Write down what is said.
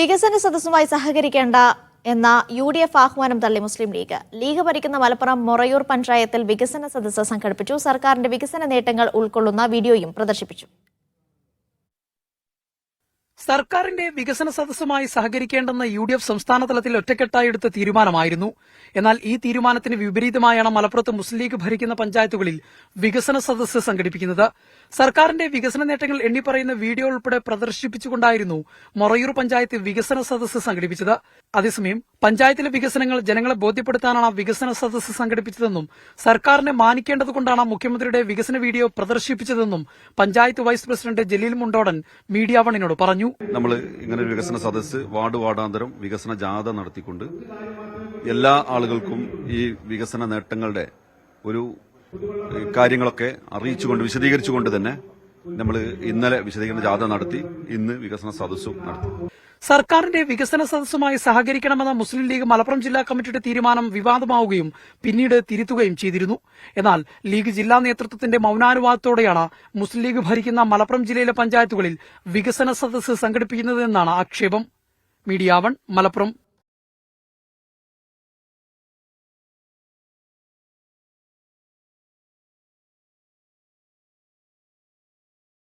വികസന സദസ്സുമായി സഹകരിക്കേണ്ട എന്ന U D F ആഹ്വാനം തള്ളി മുസ്ലിം ലീഗ്. ലീഗ് ഭരിക്കുന്ന മലപ്പുറം മൊറയൂർ പഞ്ചായത്തിൽ വികസന സദസ്സ് സംഘടിപ്പിച്ചു. സർക്കാരിന്റെ വികസന നേട്ടങ്ങൾ ഉൾക്കൊള്ളുന്ന വീഡിയോയും പ്രദർശിപ്പിച്ചു. സർക്കാരിന്റെ വികസന സദസ്സുമായി സഹകരിക്കേണ്ടെന്ന യു ഡി എഫ് സംസ്ഥാന തലത്തിൽ ഒറ്റക്കെട്ടായി എടുത്ത തീരുമാനമായിരുന്നു. എന്നാൽ ഈ തീരുമാനത്തിന് വിപരീതമായാണ് മലപ്പുറത്ത് മുസ്ലിം ലീഗ് ഭരിക്കുന്ന പഞ്ചായത്തുകളിൽ വികസന സദസ്സ് സംഘടിപ്പിക്കുന്നത്. സർക്കാരിന്റെ വികസന നേട്ടങ്ങൾ എണ്ണിപ്പറയുന്ന വീഡിയോ ഉൾപ്പെടെ പ്രദർശിപ്പിച്ചുകൊണ്ടായിരുന്നു മൊറയൂർ പഞ്ചായത്ത് വികസന സദസ്സ് സംഘടിപ്പിച്ചത്. അതേസമയം പഞ്ചായത്തിലെ വികസനങ്ങൾ ജനങ്ങളെ ബോധ്യപ്പെടുത്താനാണ് വികസന സദസ്സ് സംഘടിപ്പിച്ചതെന്നും സർക്കാരിനെ മാനിക്കേണ്ടതുകൊണ്ടാണ് മുഖ്യമന്ത്രിയുടെ വികസന video പ്രദർശിപ്പിച്ചതെന്നും panchayat vice president Jaleel Mundodan media വണിനോട് പറഞ്ഞു. നമ്മൾ ഇങ്ങനെ ഒരു വികസന സദസ്സ് വാർഡ് വാർഡാന്തരം വികസന ജാഥ നടത്തിക്കൊണ്ട് എല്ലാ ആളുകൾക്കും ഈ വികസന നേട്ടങ്ങളുടെ ഒരു കാര്യങ്ങളൊക്കെ അറിയിച്ചുകൊണ്ട് വിശദീകരിച്ചുകൊണ്ട് തന്നെ നമ്മൾ ഇന്നലെ വിശദീകരണ ജാഥ നടത്തി ഇന്ന് വികസന സദസ്സും നടത്തി. സർക്കാരിന്റെ വികസന സദസ്സുമായി സഹകരിക്കണമെന്ന മുസ്ലിം ലീഗ് മലപ്പുറം ജില്ലാ കമ്മിറ്റിയുടെ തീരുമാനം വിവാദമാവുകയും പിന്നീട് തിരുത്തുകയും ചെയ്തിരുന്നു. എന്നാൽ ലീഗ് ജില്ലാ നേതൃത്വത്തിന്റെ മൌനാനുവാദത്തോടെയാണ് മുസ്ലിം ലീഗ് ഭരിക്കുന്ന മലപ്പുറം ജില്ലയിലെ പഞ്ചായത്തുകളിൽ വികസന സദസ്സ് സംഘടിപ്പിക്കുന്നതെന്നാണ് ആക്ഷേപം. Media One Malappuram.